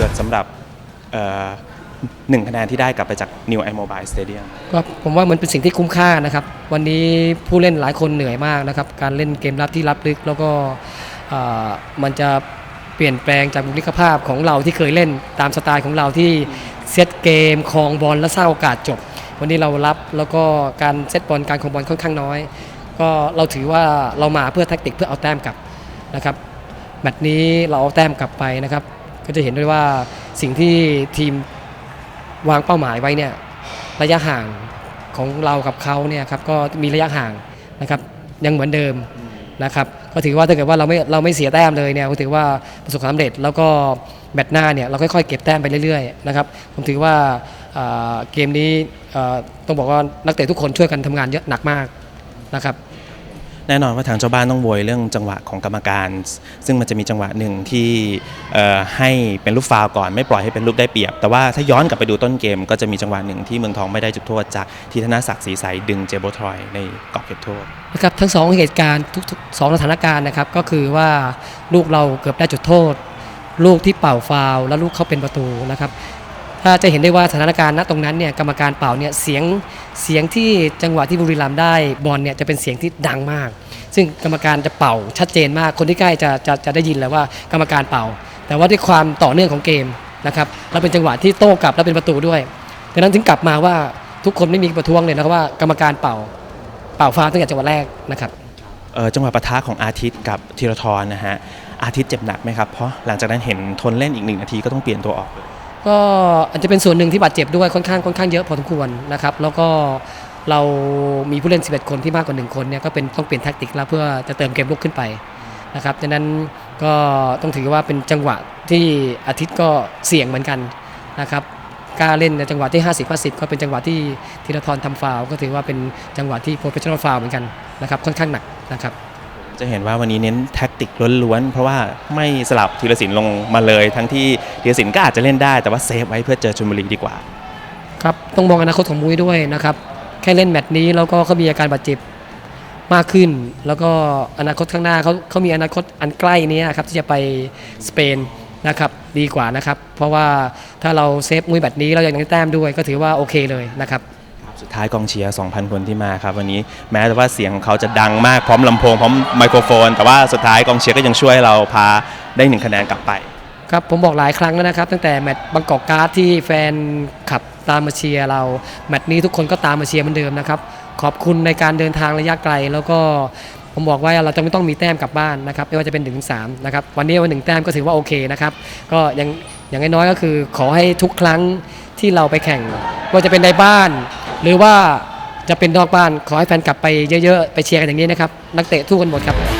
เอ่อหรับหนึ่งคะแนนที่ได้กลับไปจาก New iMobile Stadium ก็ผมว่ามันเป็นสิ่งที่คุ้มค่านะครับ วันนี้ผู้เล่นหลายคนเหนื่อยมากนะครับ การเล่นเกมรับที่รับลึก แล้วก็มันจะเปลี่ยนแปลงจากบุคลิกภาพของเราที่เคยเล่นตามสไตล์ของเราที่เซตเกมคองบอลและสร้างโอกาสจบ วันนี้เรารับแล้วก็การเซตบอลการคองบอลค่อนข้างน้อย ก็เราถือว่าเรามาเพื่อแท็กติกเพื่อเอาแต้มกลับนะครับแมตช์นี้เราเอาแต้มกลับไปนะครับ ก็จะเห็นด้วยว่าสิ่งที่ทีมวางเป้าหมายไว้เนี่ยระยะห่างของเรากับเขาเนี่ยครับก็มีระยะห่างนะครับยังเหมือนเดิมนะครับก็ถือว่าถ้าเกิดว่าเราไม่เราไม่เสียแต้มเลยเนี่ยก็ถือว่าประสบความสำเร็จแล้วก็แมตช์หน้าเนี่ยเราค่อยๆเก็บแต้มไปเรื่อยๆนะครับผมถือว่าเกมนี้ต้องบอกว่านักเตะทุกคนช่วยกันทำงานเยอะหนักมากนะครับ แน่นอนว่าทางเจ้าบ้านต้องโวยเรื่องจังหวะของกรรมการ ซึ่งมันจะมีจังหวะหนึ่งที่ให้เป็นลูกฟาวก่อนไม่ปล่อยให้เป็นลูกได้เปรียบ แต่ว่าถ้าย้อนกลับไปดูต้นเกม ก็จะมีจังหวะหนึ่งที่เมืองทองไม่ได้จุดโทษจากทีธนศักดิ์ศรีใสดึงเจโบทรอยในกรอบเขตโทษนะครับทั้งสองเหตุการณ์ทุกสองสถานการณ์นะครับก็คือว่าลูกเราเกือบได้จุดโทษ ลูกที่เป่าฟาวและลูกเข้าเป็นประตูนะครับ ถ้าจะเห็นได้ว่าสถานการณ์ณตรงนั้นเนี่ยกรรมการเป่าเนี่ยเสียงเสียงที่จังหวะที่บุรีรัมย์ได้บอลเนี่ยจะเป็นเสียงที่ดังมาก ซึ่งกรรมการจะเป่าชัดเจนมาก คนที่ใกล้จะจะจะได้ยินแล้วว่ากรรมการเป่า แต่ว่าด้วยความต่อเนื่องของเกมนะครับแล้วเป็นจังหวะที่โต้กลับแล้วเป็นประตูด้วยดังนั้นถึงกลับมาว่าทุกคนไม่มีประท้วงเลยนะครับว่ากรรมการเป่าเป่าฟาวตั้งแต่จังหวะแรกนะครับจังหวะปะทะของอาทิตย์กับธีรทรนะฮะอาทิตย์เจ็บหนักไหมครับเพราะหลังจากนั้นเห็นทนเล่นอีกหนึ่งนาทีก็ต้องเปลี่ยนตัวออก ก็อาจจะเป็นส่วนหนึ่งที่บาดเจ็บด้วยค่อนข้างค่อนข้างเยอะพอสมควรนะครับแล้วก็เรามีผู้เล่น 11 คนที่มากกว่า 1 คนเนี่ยก็เป็นต้องเปลี่ยนแท็กติกแล้วเพื่อจะเติมเกมลุกขึ้นไปนะครับดังนั้นก็ต้องถือว่าเป็นจังหวะที่อาทิตย์ก็เสี่ยงเหมือนกันนะครับกล้าเล่นในจังหวะที่ 50 50 ก็เป็นจังหวะที่ธีรทรทำฟาวก็ถือว่าเป็นจังหวะที่โปรเฟชชั่นอลฟาวเหมือนกันนะครับค่อนข้างหนักนะครับ จะเห็นว่าวันนี้เน้นแท็กติกล้วนๆ เพราะว่าไม่สลับธีรศิลป์ลงมาเลย ทั้งที่ธีรศิลป์ก็อาจจะเล่นได้แต่ว่าเซฟไว้เพื่อเจอชลบุรีดีกว่า ครับ ต้องมองอนาคตของมุ้ยด้วยนะครับ แค่เล่นแมตช์นี้แล้วก็เขามีอาการบาดเจ็บมากขึ้น แล้วก็อนาคตข้างหน้าเขาเขามีอนาคตอันใกล้นี้ครับที่จะไปสเปนนะครับดีกว่านะครับ เพราะว่าถ้าเราเซฟมุ้ยแบบนี้เรายังได้แต้มด้วย ก็ถือว่าโอเคเลยนะครับ สุดท้ายกองเชียร์ 2,000 คนที่มาครับวันนี้แม้แต่ว่าเสียงของเขาจะดังมากพร้อมลำโพงพร้อมไมโครโฟน แต่ว่าสุดท้ายกองเชียร์ก็ยังช่วยเราพาได้หนึ่งคะแนนกลับไป ครับผมบอกหลายครั้งแล้วนะครับ ตั้งแต่แมตช์บางกอกการ์ดที่แฟนขับตามมาเชียร์เรา แมตช์นี้ทุกคนก็ตามมาเชียร์เหมือนเดิมนะครับ ขอบคุณในการเดินทางระยะไกล แล้วก็ผมบอกว่าเราจะไม่ต้องมีแต้มกลับบ้านนะครับไม่ว่าจะเป็น1นถึงสนะครับวันนี้วันหนึ่งแต้มก็ถือว่าโอเคนะครับก็ยังอย่างน้อยๆก็คือขอให้ทุกครั้งที่เราไปแข่งว่าจะเป็นในบ้าน หรือว่าจะเป็นนอกบ้านขอให้แฟนกลับไปเยอะๆ ไปเชียร์กันอย่างนี้นะครับ นักเตะทุกคนหมดครับ